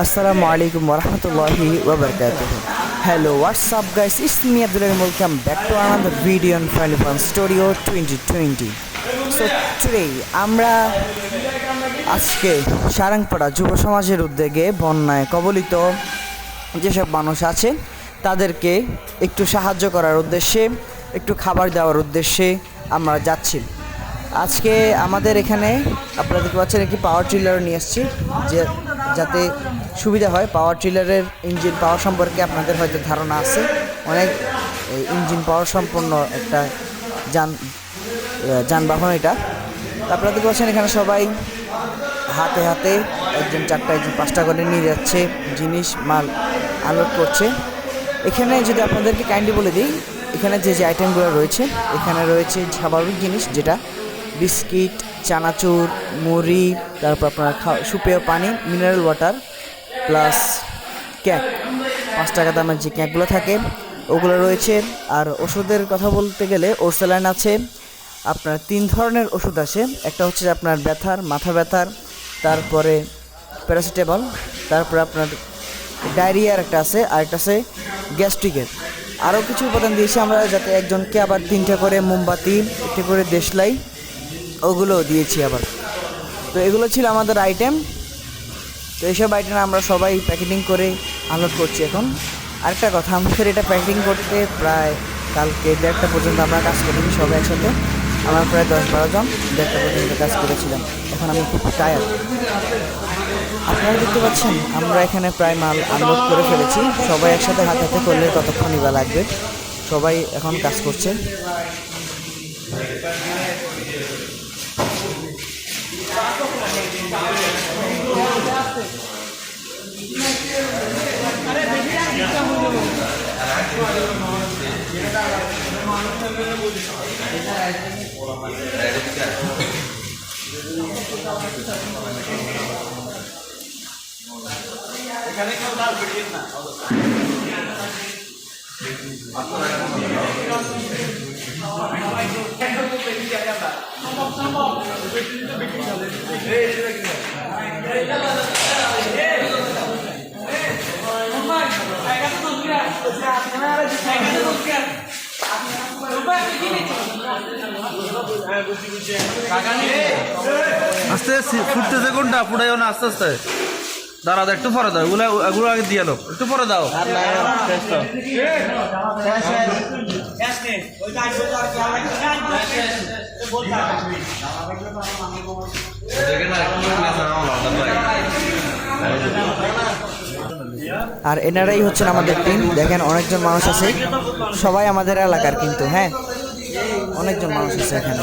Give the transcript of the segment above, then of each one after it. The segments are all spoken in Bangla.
আসসালামু আলাইকুম ওরহমতুল্লাহ ওবরকাতু hello WhatsApp guys is me Abdul welcome back to Anand video on file studio twenty twenty so today আমরা আজকে সারাংপাড়া যুব সমাজের উদ্যোগে বন্যায় কবলিত যেসব মানুষ আছে, তাদেরকে একটু সাহায্য করার উদ্দেশ্যে, একটু খাবার দেওয়ার উদ্দেশ্যে আমরা যাচ্ছি। আজকে আমাদের এখানে আপনাদেরকে বলছেন একটি পাওয়ার টিলার নিয়ে এসেছি, যে যাতে সুবিধা হয়। পাওয়ার ট্রিলারের ইঞ্জিন পাওয়ার সম্পর্কে আপনাদের হয়তো ধারণা আছে। অনেক ইঞ্জিন পাওয়ার সম্পন্ন একটা যান যানবাহন এটা। আপনারা দেখতে পাচ্ছেন এখানে সবাই হাতে হাতে একজন চারটা, একজন পাঁচটা করে নিয়ে যাচ্ছে জিনিস, মাল আনলোড করছে। এখানে যদি আপনাদেরকে কাইন্ডলি বলে দিই, এখানে যে যে আইটেমগুলো রয়েছে, এখানে রয়েছে স্বাভাবিক জিনিস, যেটা বিস্কিট চানাচুর, মুড়ি, তারপর আপনার খাওয়া সুপেয় পানি মিনারেল ওয়াটার প্লাস ক্যাক পাঁচ টাকা দামের যে ক্যাকগুলো থাকে, ওগুলো রয়েছে। আর ওষুধের কথা বলতে গেলে ওরসেলাইন আছে। আপনার তিন ধরনের ওষুধ আছে। একটা হচ্ছে আপনার ব্যথার, মাথা ব্যথার, তারপরে প্যারাসিটামল তারপরে আপনার ডায়রিয়ার একটা আছে আর একটা আছে গ্যাস্ট্রিকের আরও কিছু উপাদান দিয়েছি আমরা যাতে একজনকে আবার তিনটা করে মোমবাতি, একটা করে দেশলাই ওগুলোও দিয়েছি আবার। তো এগুলো ছিল আমাদের আইটেম তো এইসব আইটেম আমরা সবাই প্যাকেটিং করে আনলোড করছি এখন। আরেকটা কথা, আমাদের এটা প্যাকেটিং করতে প্রায় কালকে দেড়টা পর্যন্ত আমরা কাজ করেছি সবাই একসাথে। আমরা প্রায় দশ বারো জন দেড়টা পর্যন্ত কাজ করেছিলাম। এখন আমি খুব টায়ার আপনারা দেখতে পাচ্ছেন, আমরা এখানে প্রায় মাল আনলোড করে ফেলেছি। সবাই একসাথে হাতে হাতে করলে কতক্ষণই বা লাগবে? সবাই এখন কাজ করছে। এখানে কেউ ডাল বেরিয়ে না আস্তে সি- ফুটতেছে কোনটা? ফুটাইও না আস্তে আস্তে। দাঁড়া দাও, একটু পরে দাও এগুলো এগুলো আগে দিয়ে লো একটু পরে দাও। আর এনারাই হচ্ছেন আমাদের টিম দেখেন অনেকজন মানুষ আছে। সবাই আমাদের এলাকার কিন্তু হ্যাঁ? অনেকজন মানুষ আছে এখানে।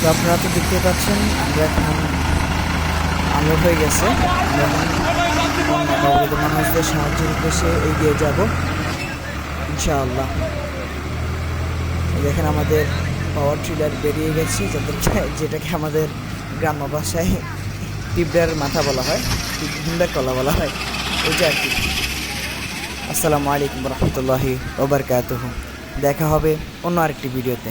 তো আপনারা তো দেখতে পাচ্ছেন, আমরা এখন আলো হয়ে গেছে। মানুষদের সাহায্যের উদ্দেশ্যে এগিয়ে যাব, ইনশাআল্লাহ। দেখেন আমাদের পাওয়ার ট্রিলার বেরিয়ে গেছি যাদেরকে যেটাকে আমাদের গ্রাম্য ভাষায় টিপডার মাথা বলা হয়, টিপডার কলা বলা হয়, ওইটা আর কি। আসসালামু আলাইকুম রহমতুল্লাহি ওবরকাতুহ দেখা হবে অন্য আরেকটি ভিডিওতে।